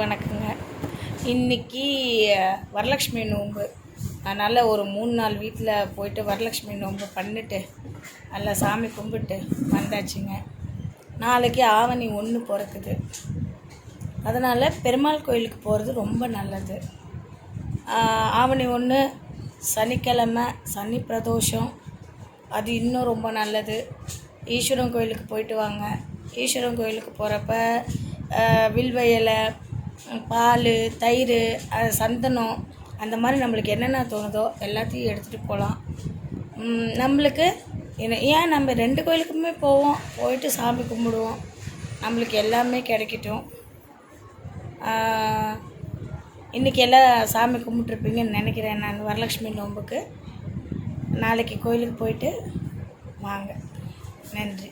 வணக்கங்க. இன்னைக்கு வரலட்சுமி நோன்பு. அதனால் ஒரு மூணு நாள் வீட்டில் போயிட்டு வரலட்சுமி நோன்பு பண்ணிட்டு நல்லா சாமி கும்பிட்டு வந்தாச்சுங்க. நாளைக்கு ஆவணி ஒன்று பிறக்குது. அதனால் பெருமாள் கோயிலுக்கு போகிறது ரொம்ப நல்லது. ஆவணி ஒன்று சனிக்கிழமை சனி பிரதோஷம் அது இன்னும் ரொம்ப நல்லது. ஈஸ்வரன் கோயிலுக்கு போயிட்டு வாங்க. ஈஸ்வரன் கோயிலுக்கு போகிறப்ப வில்வ இலை பால் தயிர் அது சந்தனம் அந்த மாதிரி நம்மளுக்கு என்னென்ன தோணுதோ எல்லாத்தையும் எடுத்துகிட்டு போகலாம். நம்மளுக்கு என்ன ஏன் நம்ம ரெண்டு கோயிலுக்குமே போவோம் போயிட்டு சாமி கும்பிடுவோம். நம்மளுக்கு எல்லாமே கிடைக்கட்டும். இன்றைக்கி எல்லாம் சாமி கும்பிட்ருப்பீங்கன்னு நினைக்கிறேன் நான் வரலட்சுமி நோன்புக்கு நாளைக்கு கோயிலுக்கு போயிட்டு வாங்க. நன்றி.